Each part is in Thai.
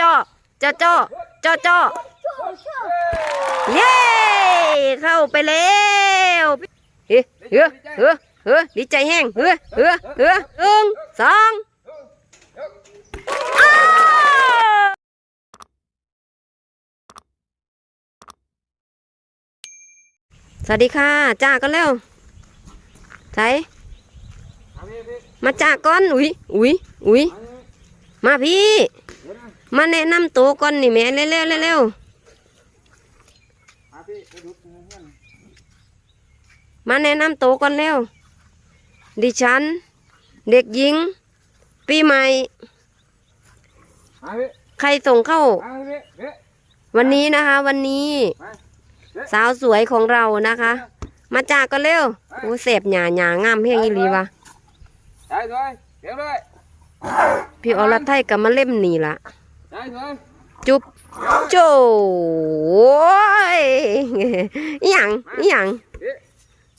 จ้อจ้อจ้อจ้อจ้อเย้เข้าไปแล้วเฮ้เฮ้เฮ้เฮ้ดีใจแห้งเฮ้เฮ้เฮ้หนึ่งสองสวัสดีค่ะ จ้ากันแล้วใส่มาจ้าก่อน อุ้ยอุ้ยอุ้ยมาพี่ มาแนะนำตัวก่อนนี่แม่เร็วเร็วเร็วเร็วมาแนะนำตัวก่อนเร็ว ดิฉัน เด็กหญิง ปีใหม่ ใครส่งเข้า วันนี้นะคะ วันนี้ สาวสวยของเรานะคะ มาจากก็เร็วโอ้เสพหยาหยางามเพียงอีหลีวะได้เลยเดี๋ยวเลยพี่อรไทยกับมาเล่มนี่ละได้เลย จุ๊บโจโอ้ยอหย่างอหย่าง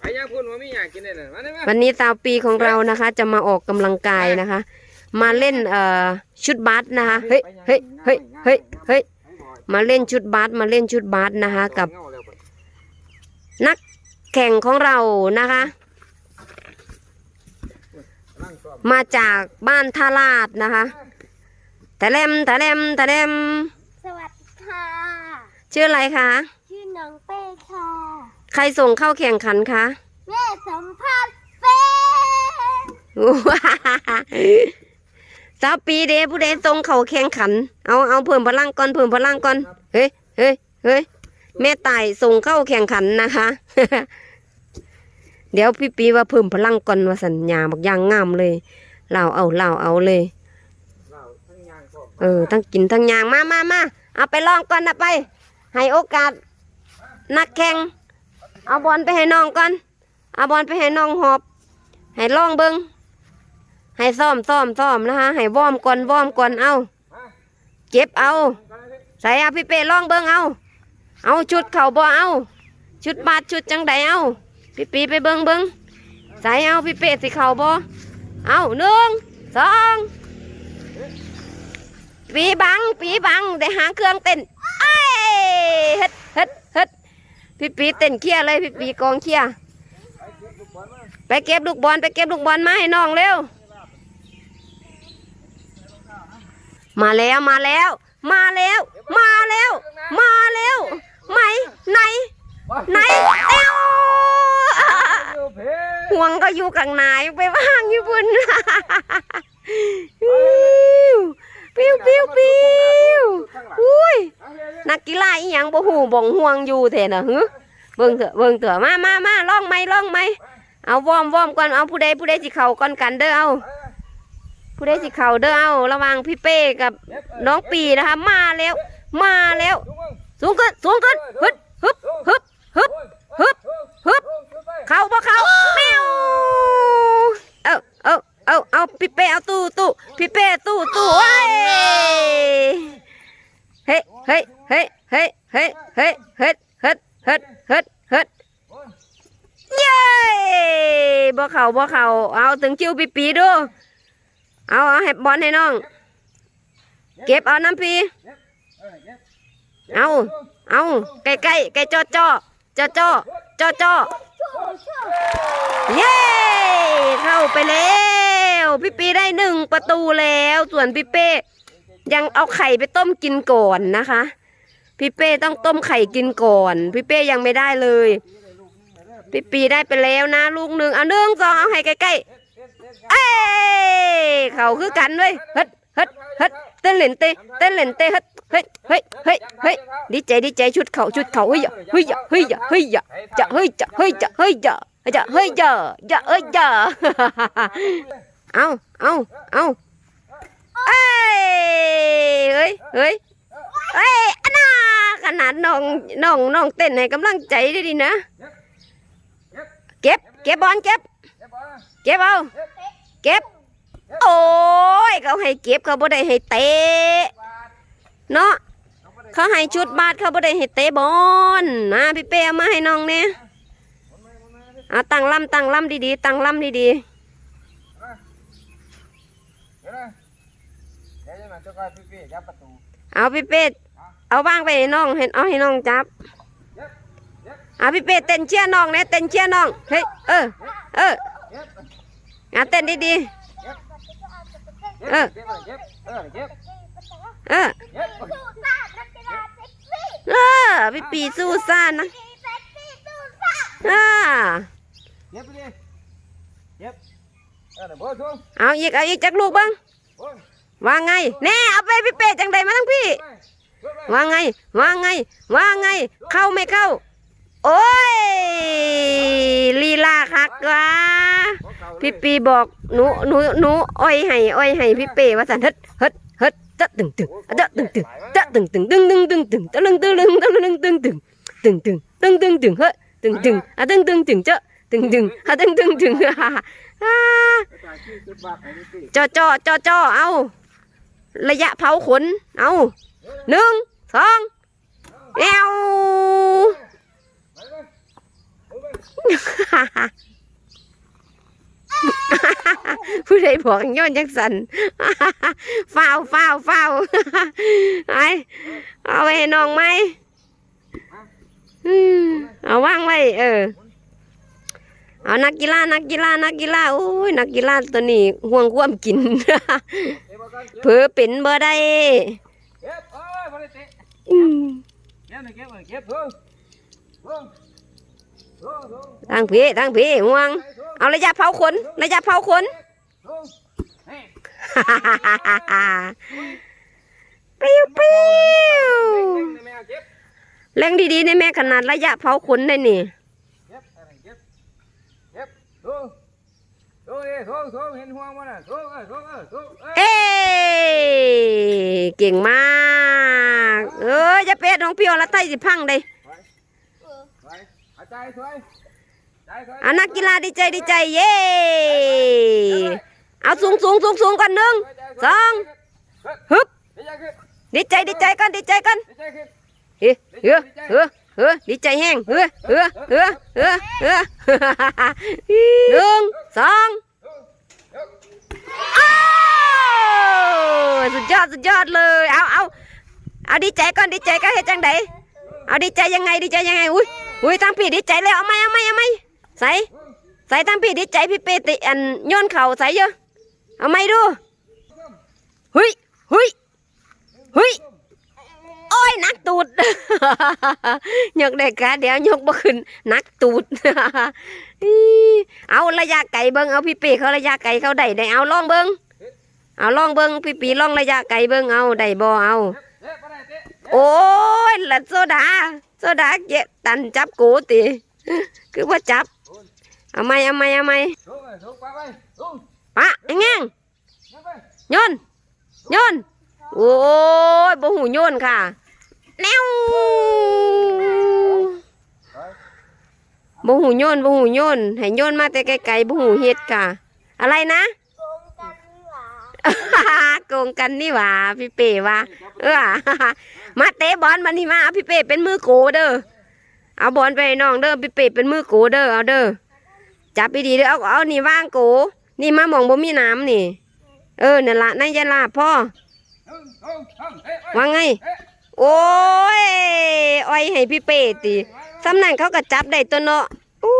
ไอ้ยังพูดว่าไม่อยากกินเลยนะมาได้ไหมวันนี้สาวปีของเรานะคะ จะมาออกกำลังกายนะคะ มาเล่นเอ่อชุดบาสนะคะเฮ้ยเฮ้ยเฮ้ยเฮ้ยเฮ้ยมาเล่นชุดบาสมาเล่นชุดบาสนะคะ กับ นักแข่งของเรานะคะ มาจากบ้านท่าลาดนะคะ ตะเลมตะเลมตะเลมสวัสดีค่ะ ชื่ออะไรคะ ชื่อน้องเป้ค่ะ ใครส่งเข้าแข่งขันคะแม่สัมภาษณ์เป้ว้าสาวปีเดผู้ใดส่งเข้าแข่งขัน เอาเอาเพิ่มพลังก่อนเพิ่มพลังก่อน เฮ้ยเฮ้ยเฮ้ยแม่ตายส่งเข้าแข่งขันนะคะ เดี๋ยวพี่ปีว่าเพิ่มพลังก่อนว่าสัญญาบักอยางงามเลยเล่าเอาเล่าเอาเลย เออทั้งกินทั้งยางมามามาเอาไปลองก่อนนะไป ให้โอกาสนักแข่งเอาบอลไปให้น้องก่อน เอาบอลไปให้น้องหอบ ให้ลองเบิงให้ซ้อมซ้อมซ้อมนะคะให้วอมก่อนวอมก่อนเอาเก็บเอา ใส่เอาพี่เป้ลองเบิงเอา เอาชุดเข่าบ่เอา ชุดบาดชุดจังใดเอาพี่ปีไปเบิงเบิงใส่เอาพี่เป้สิเข่าบ่เอาหนึ่งสอง ปีบังปีบังได้หาเครื่องเต้นเอ้ยเฮ็ดเฮ็ดเฮ็ดพี่ปีเต้นเคลียร์เลยพี่ปีกองเคลียร์ไปเก็บลูกบอลไปเก็บลูกบอลมาให้น้องเร็ว มาแล้วมาแล้ว มาแล้ว มาแล้ว มาแล้วไหมไหนไหนเอ้วห่วงก็อยู่กลางนายไปว่างอยู่บนปิ้วปิ้วปิ้วอุ้ยนักกีฬาอีหยัง บงห่วงอยู่แท้น่ะฮึเบิ่งเถอะเบิ่งเถอะมามามาล่องไหมล่องไหมเอาวอมวอมก่อนเอาผู้ใดผู้ใดสิเข้าก่อนกันเด้อเอาผู้ใดสิเข้าเด้อเอาระวังพี่เป้กับน้องปีนะคะ มาแล้ว มาแล้ว สูงขึ้นสูงขึ้นฮึดฮึบฮึบฮึบฮึบฮึบเข้าบ่เข้าแมวเอาเอาเอาเอาพี่เป้เอาตู้ตู้พี่เป้ตู้ตู้เฮ้ยเฮ้ย เขาบ่เขาเอาถึงคิวปีปีดู เอาเอาให้บอลให้น้อง เก็บเอาน้ำปี เอาเอาใกล้ใกล้ใกล้จอจอจอจอจอจอเย้เข้าไปแล้วพี่ปีได้หนึ่งประตูแล้ว ส่วนพี่เป้ยังเอาไข่ไปต้มกินก่อนนะคะ พี่เป้ต้องต้มไข่กินก่อน พี่เป้ยังไม่ได้เลย พี่ปีได้ไปแล้วนะ ลูกหนึ่งเอาหนึ่งสองเอาให้ใกล้ๆเอ้เขาคือกันเว้ยเฮ็ดเฮ็ดเฮ็ดเต้นเล่นเต้เต้นเล่นเต้เฮ็ดเฮ้ยเฮ้ยเฮ้ยเฮ้ยดีใจดีใจชุดเขาชุดเขาเฮ้ยเฮ้ยเฮ้ยเฮ้ยจะเฮ้ยจะเฮ้ยจะเฮ้ยจะจะเฮ้ยจะจะเอ้ยจะเอาเอาเอาเอ้ยเฮ้ยเฮ้ยเฮ้ยอันน่าขนาดน้องน้องน้องเต้นให้กำลังใจได้ดีนะ ก็บ เก็บบอลเก็บ เก็บเอาเก็บ โอ้ย เขาให้เก็บเขาบ่ได้ให้เตะ เนาะ เขาให้ชุดบาสเขาบ่ได้ให้เตะบอลนะพี่เป้เอามาให้น้องเนี่ยเอาตั้งลำตั้งลำดีๆตั้งลำดีๆเอาพี่เป็ดเอาวางไปให้น้องเห็นเอาให้น้องจับ อาพี่เป็ดเต้นเชียร์น้องเนี่ยเต้นเชียร์น้องเฮ้ยเออเออเก็บอะเต้นดีเก็บเออเออเออพี่ปีสู้ซ่านะเอ่าเก็บไปดิเก็บเออเดี๋ยวบ่ทุ่งเอาอีกเอาอีกจักลูกบ้างว่าไงแน่เอาไปพี่เป็ดจังใดมาทั้งพี่ไปบ่ไปว่าไงว่าไงว่าไง เข้าไม่เข้า โอ้ยลีลาคักว่าพี่ปีบอกหนูหนูหนูอ้อยให้อ้อยให้พี่เป้ว่าสันเฮ็ดเฮ็ดเฮ็ดตะตึงตึงอะตึงตึงตะตึงตึงตึงตึงตึงตึงตะลึงตึงลึงตะลึงตึงตึงตึงตึงตึงตึงตึงเฮ้ตึงตึงอะตึงตึงตึงเจ้าตึงตึงอะตึงตึงตึงฮ่าจ่อจ่อจ่อจ่อเอาระยะเผาขนเอาหนึ่งสองแอว ผู้ใดบอกย้อนจังสันฟ้าวฟ้าวฟ้าวไอเอาไว้ให้น้องไหมอืมเอาว่างไว้เออ เอานักกีฬานักกีฬานักกีฬาโอ้ยนักกีฬาตัวนี้ห่วงความกินเก็บเอาก่อนเก็บเผลอเป็นเบอร์ได้เก็บเอ้ยบ่ได้เตะอืมเก็บหน่อยเก็บหน่อยเก็บทุ่ง ทุ่งทุ่งทุ่งทางพี่ทางพี่ห่วง เอาระยะเผาขนระยะเผาขนทุ่งเฮ้ยปิ้วปิ้วเก็บแม่เก็บแรงดีๆในแม่ขนาดระยะเผาขนได้นี่เก็บอะไรเก็บเก็บทุ่งทุ่งเอ้ยทุ่งทุ่งเห็นห่วงมั้ยน่ะทุ่งเอ้ยทุ่งเอ้ยทุ่งเอ้ยเอ้ยเก่งมาก เออจะเป็ดน้องพี่อรไทยสิพังได้ เอานักกีฬาดีใจดีใจเย้เอาสูงสูงสูงสูงกันหนึ่งสองฮึบดีใจขึ้นดีใจดีใจกันดีใจกันดีใจขึ้นเฮ้เฮ้เฮ้เฮ้ดีใจแห้งเฮ้เฮ้เฮ้เฮ้เฮ้หนึ่งสองอ้าวสุดยอดสุดยอดเลยเอาเอาเอาดีใจก่อนดีใจก็เฮ็ดจังไดเอาดีใจยังไงดีใจยังไงอุ้ย อุ้ยตั้งพี่ดีใจแล้วเอาไหมเอาไหมเอาไหมใส่ใส่ตั้งพี่ดีใจพี่เปติอันโย้อนเข่าใส่เยอะเอาไหมดูเฮ้ยเฮ้ยเฮ้ยโอ้ยหนักตูดยกได้กะเดี๋ยวยกบ่ขึ้นหนักตูดเอาระยะไกลเบิ่งเอาพี่เปีเขาระยะไกลเขาได้ได้เอาลองเบิ่งเอาลองเบิ่งพี่ปีลองระยะไกลเบิ่งเอาได้บ่เอาโอ้ยละโซดา โซดาเจ็บตันจับกูติคือว่าจับเอาไมเอาไหมเอาไม่เอ้ยทุ่งไปไปทุ่ปะไอ้ง่งยังไปโยนโยนโอ้ยบ่หูโยนค่ะแนวบ่หูโยนบ่หูโยนให้โยนมาแต่ไกลๆบ่หูเฮ็ดค่ะ อะไรนะ โกงกันนี่หว่าพี่เป้ว่าเออมาเตะบอลมานี่มาเอาพี่เป้เป็นมือโกเด้อเอาบอลไปน้องเด้อพี่เป้เป็นมือโกเด้อเอาเด้อจับไปดีเด้อเอาเอานี่ว่างโกนี่มามองบ่มีน้ำนี่ เออนั่นละนายยาลาพ่อทุ่งทุ่งทุ่งเอ้ยเอ้ยว่าไงเอ้ยโอ้ยอ้อยให้พี่เป้ติสำนันเขาก็จับได้ตัวเนาะอู้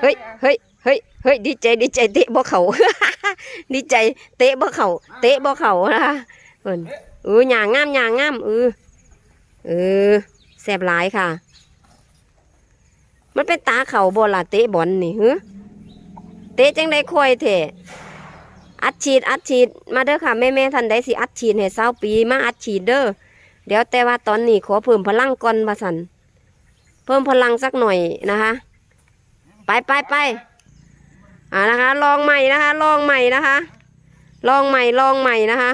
เฮ้ยเฮ้ย เฮ้ยเฮ้ยดีใจดีใจเตะบ่เขาดีใจเตะบ่เขาเตะบ่เขานะคะเพิ่นเออหยางงามหยางงามเออเออแซ่บหลายค่ะ มันเป็นตาเขาบ่ล่ะเตะบอลนี่เฮึเตะจังได้คอยแท้อัดฉีดอัดฉีดมาเด้อค่ะแม่แม่ท่านใดสิอัดฉีดให้เศร้าปีมาอัดฉีดเด้อเดี๋ยวแต่ว่าตอนนี้ขอเพิ่มพลังก่อนว่าสันเพิ่มพลังสักหน่อยนะคะ ไปไปไป อ่านะคะ ลองใหม่นะคะ ลองใหม่นะคะ ลองใหม่ ลองใหม่นะคะ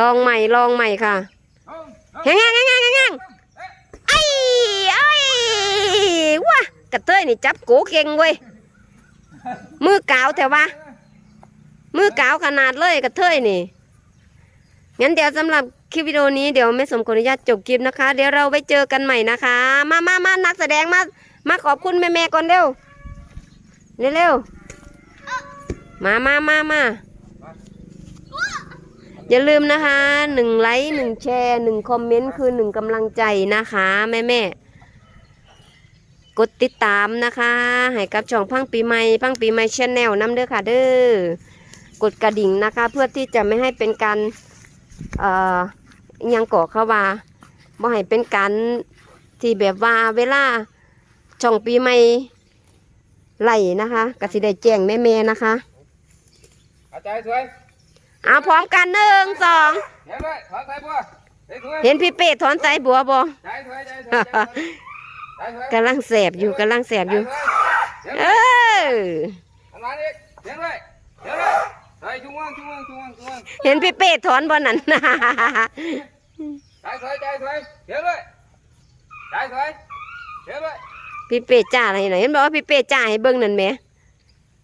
ลองใหม่ ลองใหม่ค่ะทุ่งแหงแหงแหงแหงแหงไอ้ไอ้ว้ากระเทยนี่จับโกเก่งเว้ย มือกาวแต่ว่า มือกาวขนาดเลยกระเทยนี่ งั้นเดี๋ยวสำหรับคลิปวิดีโอนี้เดี๋ยวไม่สมขออนุญาตจบคลิปนะคะ เดี๋ยวเราไปเจอกันใหม่นะคะ มามามานักแสดงมา มาขอบคุณแม่แม่ก่อนเร็ว เร็วๆ มามามามาอย่าลืมนะคะหนึ่งไลค์หนึ่งแชร์หนึ่งคอมเมนต์คือหนึ่งกำลังใจนะคะ แม่แม่กดติดตามนะคะให้กับช่องพังปีใหม่พังปีใหม่ชแนลน้ำเด้อค่ะเด้อกดกระดิ่งนะคะ เพื่อที่จะไม่ให้เป็นการเอ่อยังก่อเข้าว่าบ่ให้เป็นการที่แบบว่าเวลา ช่องปีใหม่ไหลนะคะกสิได้แจ้งแม่ๆนะคะเอาใจสวยเอาพร้อมกันหนึ่งสองเห็นด้วยถอนใจบัวใจสวยเห็นพี่เป้ถอนสายบัวบ่ใจสวยใจสวยใจสวยใจสวยกำลังแสบอยู่กำลังแสบอยู่ เออทำงานอีกเห็นด้วยเห็นด้วยใจชุ่มว่างชุ่มว่างชุ่มว่างชุ่มว่างเห็นพี่เป้ถอนบ่นั่นใจสวยใจสวยเห็นด้วยใจสวยเห็นด้วย พี่เป้จ่าอะไรหน่อยเห็นบอกว่าพี่เป้จ่าให้เบิ้งนั่นไหม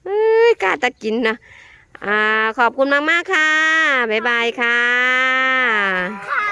เอ้ยกล้าตะกินนะอ่าขอบคุณมากมากค่ะ บ๊ายบายค่ะ